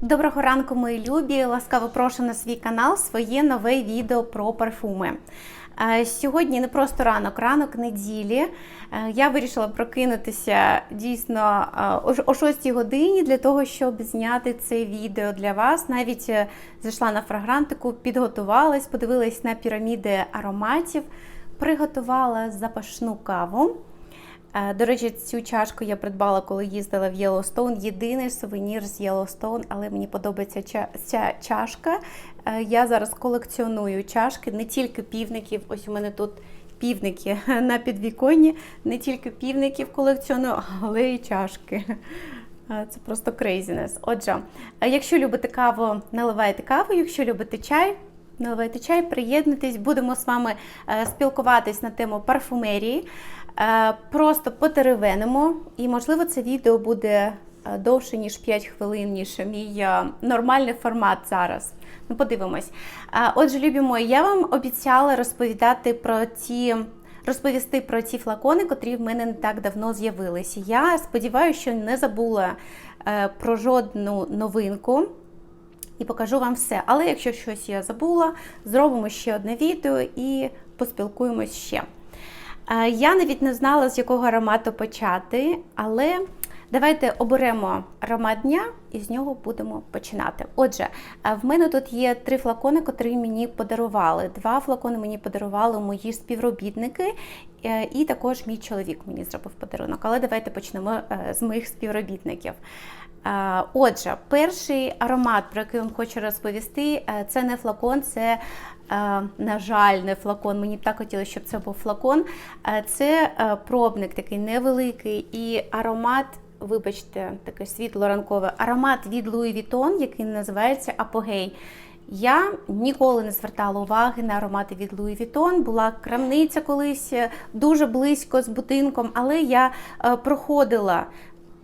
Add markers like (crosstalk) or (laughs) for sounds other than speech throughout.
Доброго ранку, мої любі! Ласкаво прошу на свій канал своє нове відео про парфуми. Е, Сьогодні не просто ранок, ранок неділі. Е, Я вирішила прокинутися дійсно е, о ш- о 6 годині для того, щоб зняти це відео для вас. Навіть зайшла на фрагрантику, підготувалась, подивилась на піраміди ароматів, приготувала запашну каву. Е, До речі, цю чашку я придбала, коли їздила в Єлоустоун. Єдиний сувенір з Єлоустоун, але мені подобається ця чашка. Е, Я зараз колекціоную чашки, не тільки півників. Ось у мене тут півники (laughs) на підвіконні, не тільки півників колекціоную, але й чашки. Е, Це просто крейзінес. Отже, якщо любите каву, наливайте каву, якщо любите чай, наливайте чай, приєднуйтесь, будемо з вами спілкуватись на тему парфумерії. Е, Просто потеревенимо, і можливо це відео буде е, довше, ніж 5 хвилин, ніж мій е, нормальний формат зараз. Ну, подивимось. Отже, любі мої, я вам обіцяла розповідати про ті. Розповісти про ті флакони, котрі в мене не так давно з'явилися. Я сподіваюся, що не забула про жодну новинку і покажу вам все. Але якщо щось я забула, зробимо ще одне відео і поспілкуємось ще. Е, Я навіть не знала, з якого аромату почати, але давайте оберемо аромат дня і з нього будемо починати. Отже, е, в мене тут є три флакони, котрі мені подарували. Два флакони мені подарували мої співробітники, е, і також мій чоловік мені зробив подарунок. Але давайте почнемо з моїх співробітників. Отже, перший аромат, про який вам хочу розповісти, це не флакон, це, на жаль, не флакон. Мені б так хотілося, щоб це був флакон. Е, Це е, пробник такий невеликий і аромат. Вибачте, такий світло-ранковий аромат від Louis Vuitton, який називається Апогей. Я ніколи не звертала уваги на аромати від Louis Vuitton. Була крамниця колись е, дуже близько з будинком, але я е, проходила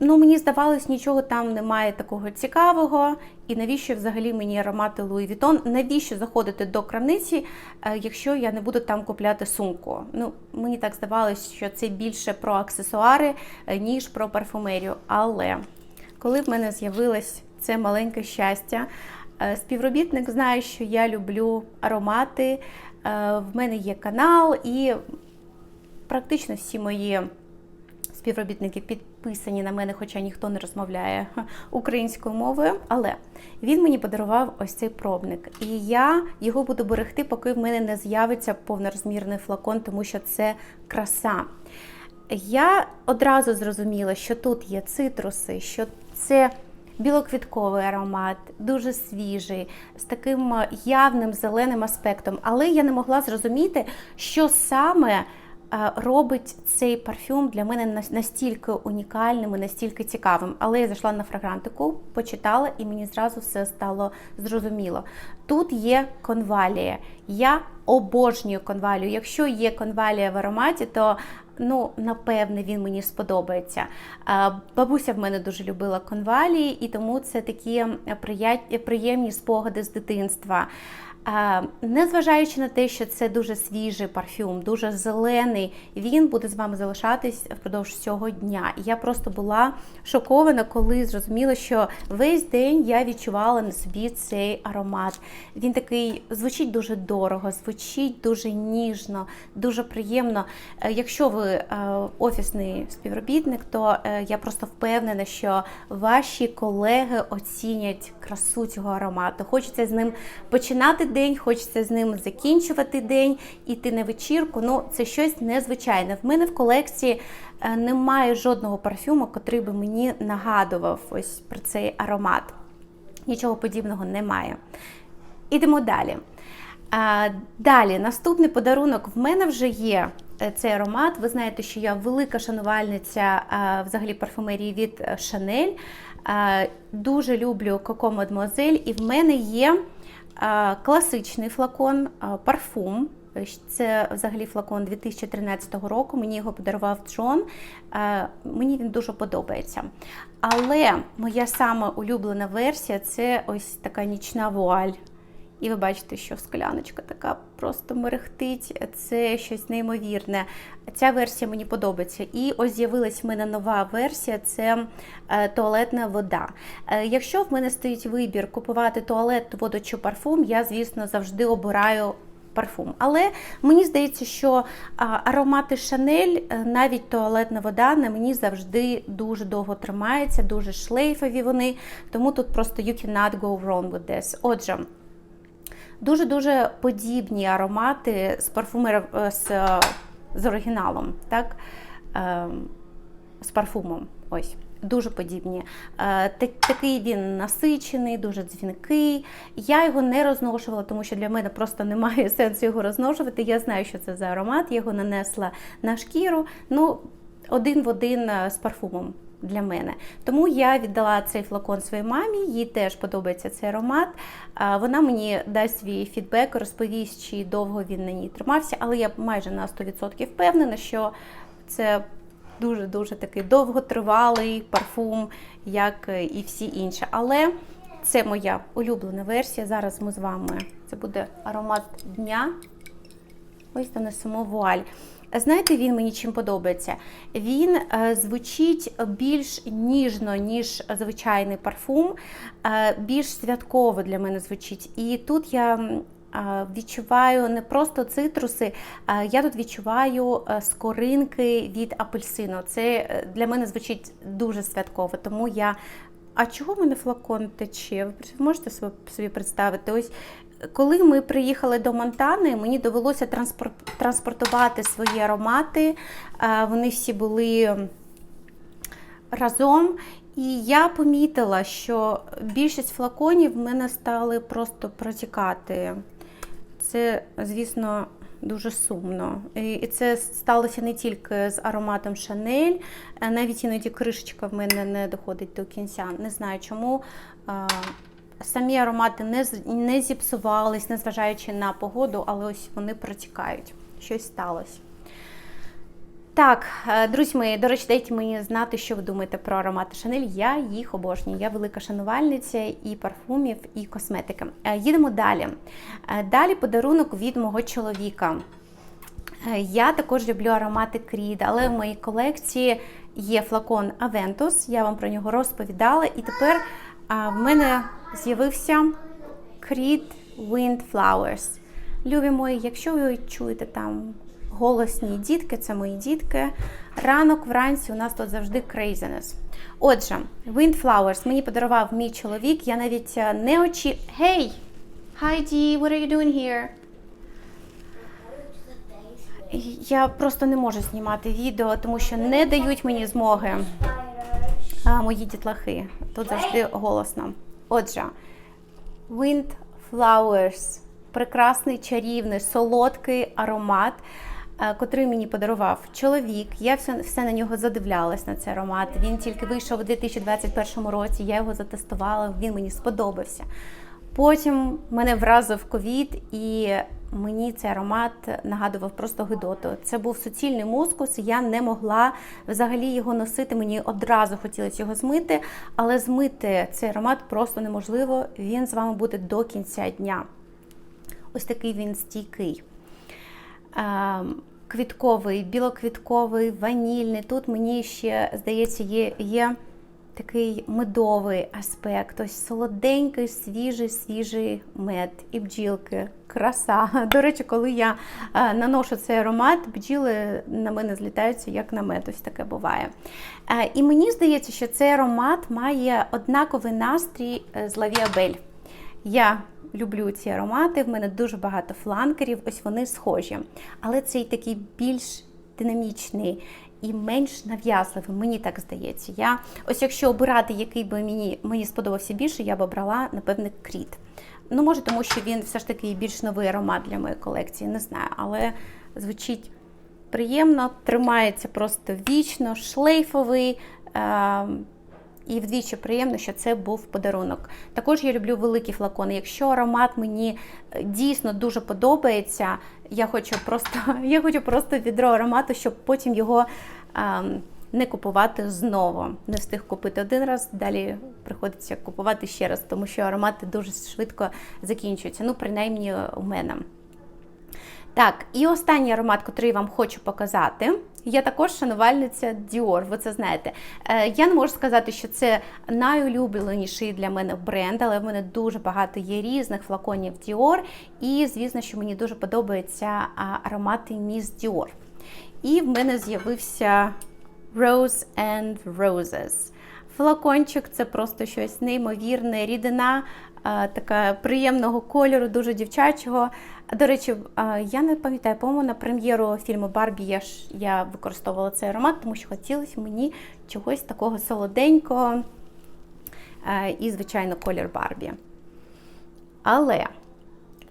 Ну, мені здавалось, нічого там немає такого цікавого. І навіщо взагалі мені аромати Louis Vuitton? Навіщо заходити до крамниці, е, якщо я не буду там купляти сумку? Ну, мені так здавалось, що це більше про аксесуари, е, ніж про парфумерію. Але коли в мене з'явилось це маленьке щастя, е, співробітник знає, що я люблю аромати. В мене є канал, і практично всі мої співробітники підписані на мене, хоча ніхто не розмовляє українською мовою. Але він мені подарував ось цей пробник. І я його буду берегти, поки в мене не з'явиться повнорозмірний флакон, тому що це краса. Я одразу зрозуміла, що тут є цитруси, що це білоквітковий аромат, дуже свіжий, з таким явним зеленим аспектом. Але я не могла зрозуміти, що саме робить цей парфюм для мене настільки унікальним і настільки цікавим. Але я зайшла на фрагрантику, почитала, і мені зразу все стало зрозуміло. Тут є конвалія. Я обожнюю конвалію. Якщо є конвалія в ароматі, то ну, напевне, він мені сподобається. Бабуся в мене дуже любила конвалії, і тому це такі приємні спогади з дитинства. Незважаючи на те, що це дуже свіжий парфюм, дуже зелений, він буде з вами залишатись впродовж цього дня. І я просто була шокована, коли зрозуміла, що весь день я відчувала на собі цей аромат. Він такий звучить дуже дорого, звучить дуже ніжно, дуже приємно. Е, Якщо ви е, офісний співробітник, то е, я просто впевнена, що ваші колеги оцінять красу цього аромату. Хочеться з ним починати день, хочеться з ним закінчувати день, іти на вечірку. Ну, це щось незвичайне. В мене в колекції е, немає жодного парфюму, котрий би мені нагадував ось про цей аромат. Нічого подібного немає. Ідемо далі. А, далі, наступний подарунок. В мене вже є е, цей аромат. Ви знаєте, що я велика шанувальниця а, взагалі парфумерії від е. А, дуже люблю Coco Mademoiselle, і в мене є класичний флакон, парфум. Це взагалі флакон 2013 року. Мені його подарував Джон. Мені він дуже подобається. Але моя сама улюблена версія це ось така нічна вуаль. І ви бачите, що скляночка така просто мерехтить. Це щось неймовірне. Ця версія мені подобається. І ось з'явилась в мене нова версія це е, туалетна вода. Е, якщо в мене стоїть вибір купувати туалетну воду чи парфум, я, звісно, завжди обираю. Парфум. Але мені здається, що аромати Шанель, е, навіть туалетна вода, на мені завжди дуже довго тримається, дуже шлейфові вони. Тому тут просто you cannot go wrong with this. Отже, дуже-дуже подібні аромати з парфумерів з, з оригіналом, так? Ем, з парфумом. Ось. Дуже подібні. Е, такий він насичений, дуже дзвінкий. Я його не розношувала, тому що для мене просто немає (laughs) сенсу його розношувати. Я знаю, що це за аромат, я його нанесла на шкіру. Ну, один в один з парфумом для мене. Тому я віддала цей флакон своїй мамі, їй теж подобається цей аромат. Вона мені дасть свій фідбек, розповість, чи довго він на ній тримався, але я майже на 100% впевнена, що це дуже-дуже такий довготривалий парфум, як і всі інші. Але це моя улюблена версія. Зараз ми з вами. Це буде аромат дня. Ось нанесемо вуаль. Знаєте, він мені чим подобається? Він е, звучить більш ніжно, ніж звичайний парфум, е, більш святково для мене звучить. І тут я е, відчуваю не просто цитруси, я тут відчуваю скоринки від апельсину. Це для мене звучить дуже святково, тому я. А чого в мене флакон тече? Ви можете собі представити? Ось коли ми приїхали до Монтани, мені довелося транспортувати свої аромати. Вони всі були разом. І я помітила, що більшість флаконів в мене стали просто протікати. Це, звісно, дуже сумно. І це сталося не тільки з ароматом Шанель, навіть іноді кришечка в мене не доходить до кінця. Не знаю чому самі аромати не не зіпсувались, незважаючи на погоду, але ось вони протікають. Щось сталося. Так, е, друзі мої, до речі, дайте мені знати, що ви думаєте про аромати Шанель. Я їх обожнюю. Я велика шанувальниця і парфумів, і косметики. Е, їдемо далі. Е, далі подарунок від мого чоловіка. Я також люблю аромати Creed, але в моїй колекції є флакон Aventus, я вам про нього розповідала. І тепер в мене з'явився Creed Windflowers. Любі мої, якщо ви чуєте там голосні дітки, це мої дітки. Ранок вранці у нас тут завжди craziness. Отже, Windflowers мені подарував мій чоловік. Я навіть е, не очі. Hey! Hi, Dee, what are you doing here? Я просто не можу знімати відео, тому що не дають мені змоги мої дітлахи. Тут завжди голосно. Отже, Wind Flowers прекрасний, чарівний, солодкий аромат, е, котрий мені подарував чоловік. Я все все на нього задивлялась на цей аромат. Він тільки вийшов у 2021 році, я його затестувала, він мені сподобався. Потім мене вразив ковід, і мені цей аромат нагадував просто гидоту. Це був суцільний мускус, я не могла взагалі його носити. Мені одразу хотілося його змити, але змити цей аромат просто неможливо. Він з вами буде до кінця дня. Ось такий він стійкий. Ем, квітковий, білоквітковий, ванільний. Тут мені ще, здається, є. є такий медовий аспект, ось солоденький, свіжий, свіжий мед і бджілки. Краса. (laughs) До речі, коли я е, наношу цей аромат, бджіли на мене злітаються, як на мед, ось таке буває. Е, і мені здається, що цей аромат має однаковий настрій е, з лавіабель. Я люблю ці аромати, в мене дуже багато фланкерів, ось вони схожі. Але цей такий більш динамічний, і менш нав'язливим, мені так здається. Я, Ось якщо обирати, який би мені мені сподобався більше, я б обрала, напевне, кріт. Ну, може, тому що він все ж таки більш новий аромат для моєї колекції, не знаю, але звучить приємно, тримається просто вічно, шлейфовий. Е і вдвічі приємно, що це був подарунок. Також я люблю великі флакони. Якщо аромат мені е, дійсно дуже подобається, я хочу просто (laughs) я хочу просто відро аромату, щоб потім його ем, не купувати знову. Не встиг купити один раз, далі приходиться купувати ще раз, тому що аромати дуже швидко закінчуються. Ну, принаймні у мене. Так, і останній аромат, який вам хочу показати. Я також шанувальниця Dior, ви це знаєте. Е, я не можу сказати, що це найулюбленіший для мене бренд, але в мене дуже багато є різних флаконів Dior. І, звісно, що мені дуже подобаються аромати Miss Dior. І в мене з'явився Rose and Roses. Флакончик це просто щось неймовірне, рідина така приємного кольору, дуже дівчачого. До речі, я не пам'ятаю, по-моєму, на прем'єру фільму Барбі я ж я використовувала цей аромат, тому що хотілося мені чогось такого солоденького і, звичайно, колір Барбі. Але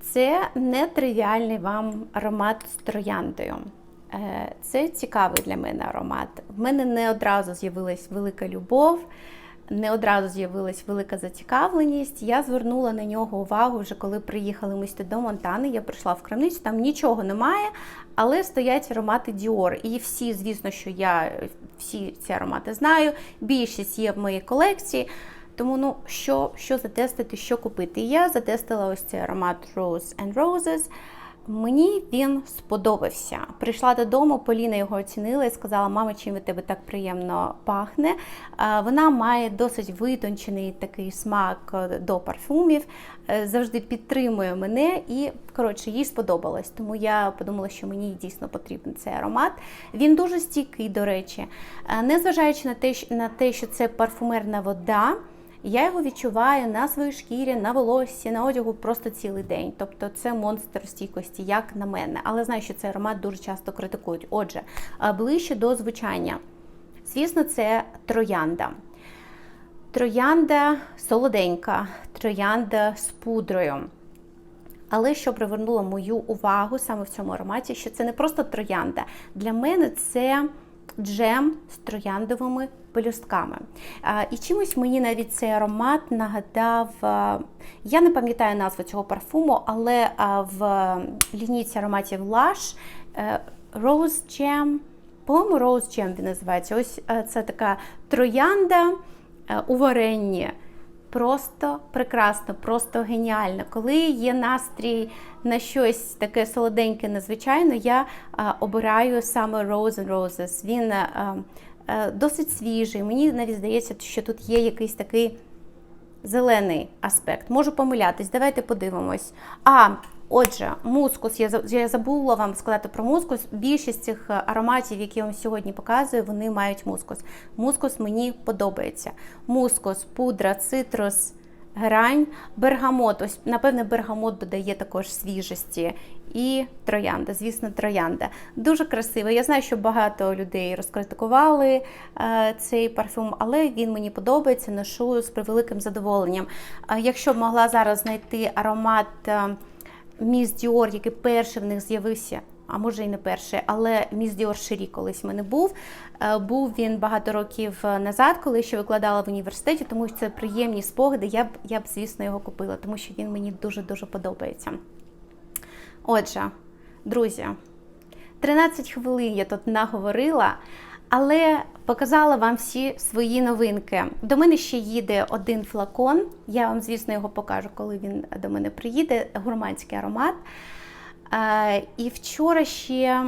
це не тривіальний вам аромат з трояндою. Е, це цікавий для мене аромат. В мене не одразу з'явилась велика любов, не одразу з'явилась велика зацікавленість. Я звернула на нього увагу вже коли приїхали ми до Монтани. Я прийшла в крамницю, там нічого немає, але стоять аромати Dior. І всі, звісно, що я всі ці аромати знаю. Більшість є в моїй колекції. Тому ну, що що затестити, що купити. Я затестила ось цей аромат Rose and Roses. Мені він сподобався. Прийшла додому, Поліна його оцінила і сказала, мама, чим від тебе так приємно пахне. Вона має досить витончений такий смак е, до парфумів, е, завжди підтримує мене і, коротше, їй сподобалось. Тому я подумала, що мені дійсно потрібен цей аромат. Він дуже стійкий, до речі, е, незважаючи на те, що це парфумерна вода. Я його відчуваю на своїй шкірі, на волоссі, на одягу просто цілий день. Тобто це монстр стійкості, як на мене. Але знаю, що цей аромат дуже часто критикують. Отже, ближче до звучання. Звісно, це троянда. Троянда солоденька, троянда з пудрою. Але що привернуло мою увагу саме в цьому ароматі, що це не просто троянда. Для мене це джем з трояндовими пелюстками. І чимось мені навіть цей аромат нагадав, я не пам'ятаю назву цього парфуму, але в лінійці ароматів Lush е, Rose Jam, по-моєму, Rose Jam він називається. Ось е, це така троянда е, у варенні просто прекрасно, просто геніально. Коли є настрій на щось таке солоденьке, незвичайне, я а, обираю саме Rose and Roses. Він а, досить свіжий. Мені навіть здається, що тут є якийсь такий зелений аспект. Можу помилятись, давайте подивимось. А, Отже, мускус, я забула вам сказати про мускус. Більшість цих е, ароматів, які я вам сьогодні показую, вони мають мускус. Мускус мені подобається. Мускус, пудра, цитрус, грань, бергамот. Ось, напевне, бергамот додає також свіжості. І троянда, звісно, троянда. Дуже красиво. Я знаю, що багато людей розкритикували е, цей парфюм, але він мені подобається, ношу з превеликим задоволенням. Е, якщо б могла зараз знайти аромат. Е, міс Діор, який перший в них з'явився. А може і не перший, але міс Діор Шері колись в мене був. Е, був він багато років назад, коли ще викладала в університеті, тому що це приємні спогади. Я б, я б, звісно, його купила, тому що він мені дуже-дуже подобається. Отже, друзі, 13 хвилин я тут наговорила але показала вам всі свої новинки. До мене ще їде один флакон. Я вам, звісно, його покажу, коли він до мене приїде. Гурманський аромат. І вчора ще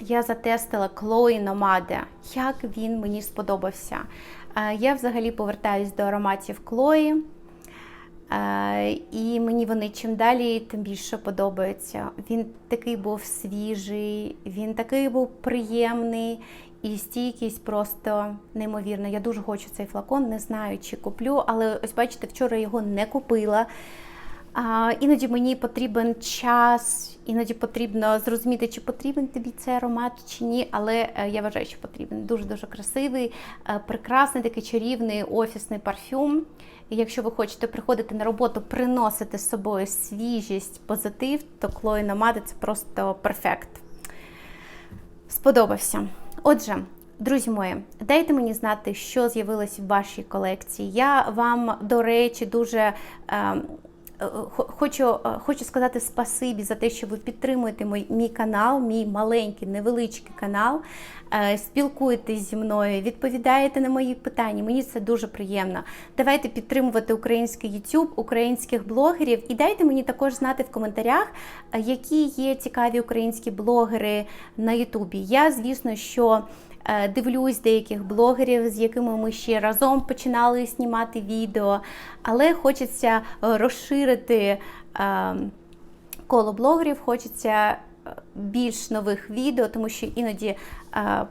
я затестила Chloe Nomade. Як він мені сподобався. Я взагалі повертаюсь до ароматів Chloe. І мені вони чим далі, тим більше подобаються. Він такий був свіжий, він такий був приємний. І стійкість просто неймовірна. Я дуже хочу цей флакон, не знаю, чи куплю, але ось бачите, вчора його не купила. А, Іноді мені потрібен час, іноді потрібно зрозуміти, чи потрібен тобі цей аромат, чи ні. Але е, я вважаю, що потрібен. Дуже-дуже красивий, е, прекрасний такий чарівний офісний парфюм. І якщо ви хочете приходити на роботу, приносити з собою свіжість, позитив, то Chloe Nomade – це просто перфект. Сподобався. Отже, друзі мої, дайте мені знати, що з'явилось в вашій колекції. Я вам, до речі, дуже. Е, хочу, е, хочу сказати спасибі за те, що ви підтримуєте мій, мій канал, мій маленький, невеличкий канал. е, Спілкуєтесь зі мною, відповідаєте на мої питання. Мені це дуже приємно. Давайте підтримувати український YouTube, українських блогерів і дайте мені також знати в коментарях, е, які є цікаві українські блогери на Ютубі. Я, звісно, що е, дивлюсь деяких блогерів, з якими ми ще разом починали знімати відео, але хочеться е, розширити. е, Коло блогерів хочеться е, більш нових відео, тому що іноді е,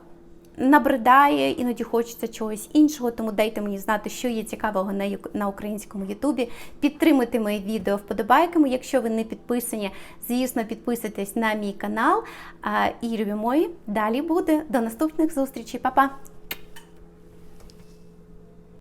набридає, іноді хочеться чогось іншого. Тому дайте мені знати, що є цікавого на, на українському Ютубі. Підтримуйте моє відео вподобайками. Якщо ви не підписані, звісно, підписуйтесь на мій канал. І любі мої, далі буде. До наступних зустрічей, Па-па!